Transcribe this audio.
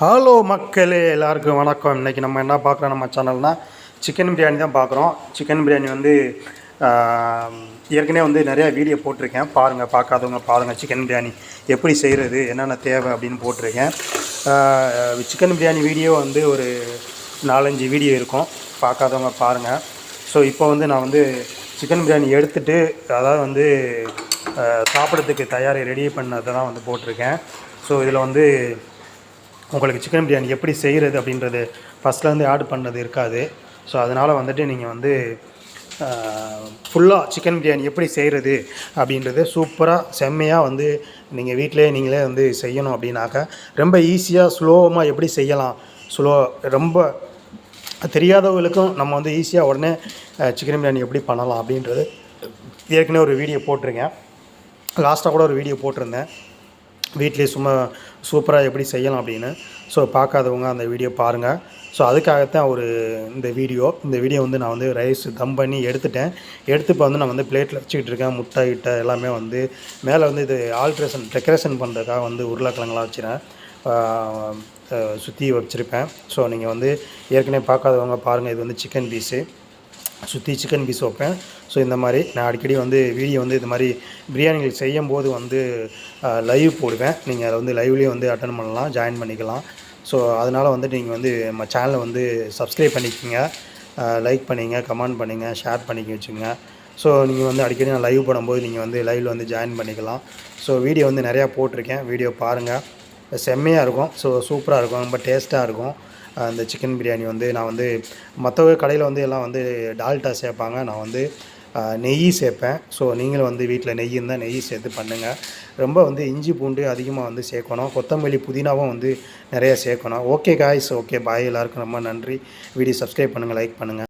Hello மக்களே எல்லாருக்கும் வணக்கம். இன்றைக்கி நம்ம என்ன பார்க்குறோம்? நம்ம சேனல்னால் சிக்கன் பிரியாணி தான் பார்க்குறோம். சிக்கன் பிரியாணி வந்து ஏற்கனவே வந்து நிறையா வீடியோ போட்டிருக்கேன். பாருங்கள் பார்க்காதவங்க பாருங்கள் சிக்கன் பிரியாணி எப்படி செய்கிறது என்னென்ன தேவை அப்படின்னு போட்டிருக்கேன். சிக்கன் பிரியாணி வீடியோ வந்து ஒரு நாலஞ்சு வீடியோ இருக்கும். பார்க்காதவங்க பாருங்கள் ஸோ இப்போ வந்து நான் வந்து சிக்கன் பிரியாணி எடுத்துகிட்டு அதாவது வந்து சாப்பிட்றதுக்கு தயாரி ரெடி பண்ணதை தான் வந்து போட்டிருக்கேன். ஸோ இதில் வந்து உங்களுக்கு சிக்கன் பிரியாணி எப்படி செய்கிறது அப்படின்றது ஃபஸ்ட்லேருந்து ஆட் பண்ணது இருக்காது. ஸோ அதனால் வந்துட்டு நீங்கள் வந்து ஃபுல்லாக சிக்கன் பிரியாணி எப்படி செய்கிறது அப்படின்றது சூப்பராக செம்மையாக வந்து நீங்கள் வீட்டிலே நீங்களே வந்து செய்யணும் அப்படின்னாக்கா ரொம்ப ஈஸியாக ஸ்லோவமாக எப்படி செய்யலாம்? ஸ்லோ ரொம்ப தெரியாதவங்களுக்கும் நம்ம வந்து ஈஸியாக உடனே சிக்கன் பிரியாணி எப்படி பண்ணலாம் அப்படின்றது ஏற்கனவே ஒரு வீடியோ போட்டிருக்கேன். லாஸ்ட்டாக கூட ஒரு வீடியோ போட்டிருந்தேன். வீட்டிலேயே சும்மா சூப்பராக எப்படி செய்யலாம் அப்படின்னு. ஸோ பார்க்காதவங்க அந்த வீடியோ பாருங்கள் ஸோ அதுக்காகத்தான் ஒரு இந்த வீடியோ இந்த வீடியோ வந்து நான் வந்து ரைஸ் தம் பண்ணி எடுத்துட்டேன். எடுத்து இப்போ வந்து நான் வந்து பிளேட்டில் வச்சுக்கிட்டு இருக்கேன். முட்டை கிட்ட எல்லாமே வந்து மேலே வந்து இது ஆல்ட்ரேஷன் டெக்கரேஷன் பண்ணுறதுக்காக வந்து உருளைக்கிழங்குலாம் வச்சுருக்கேன் சுற்றி வச்சுருப்பேன். ஸோ நீங்கள் வந்து ஏற்கனவே பார்க்காதவங்க பாருங்கள் இது வந்து சிக்கன் பீஸு சுற்றி சிக்கன் பீஸ் வைப்பேன். ஸோ இந்த மாதிரி நான் அடிக்கடி வந்து வீடியோ வந்து இது மாதிரி பிரியாணிகள் செய்யும் போது வந்து லைவ் போடுவேன். நீங்கள் அதை வந்து லைவ்லேயே வந்து அட்டன் பண்ணலாம் ஜாயின் பண்ணிக்கலாம். ஸோ அதனால் வந்து நீங்கள் வந்து நம்ம சேனலை வந்து சப்ஸ்கிரைப் பண்ணிக்கோங்க. லைக் பண்ணிங்க கமெண்ட் பண்ணுங்க ஷேர் பண்ணிக்க வச்சுங்க. ஸோ நீங்கள் வந்து அடிக்கடி நான் லைவ் போடும்போது நீங்கள் வந்து லைவில் வந்து ஜாயின் பண்ணிக்கலாம். ஸோ வீடியோ வந்து நிறையா போட்டிருக்கேன். வீடியோ பாருங்கள் செம்மையாக இருக்கும். ஸோ சூப்பராக இருக்கும். ரொம்ப டேஸ்ட்டாக இருக்கும். அந்த சிக்கன் பிரியாணி வந்து நான் வந்து மற்ற கடையில் வந்து எல்லாம் வந்து டால்டா சேர்ப்பாங்க. நான் வந்து நெய் சேர்ப்பேன். ஸோ நீங்களும் வந்து வீட்டில் நெய் இருந்தால் நெய் சேர்த்து பண்ணுங்கள் ரொம்ப வந்து இஞ்சி பூண்டு அதிகமாக வந்து சேர்க்கணும். கொத்தமல்லி புதினாவும் வந்து நிறையா சேர்க்கணும். ஓகே காய்ஸ் ஓகே பாய் எல்லாருக்கும் ரொம்ப நன்றி. வீடியோ சப்ஸ்கிரைப் பண்ணுங்கள் லைக் பண்ணுங்கள்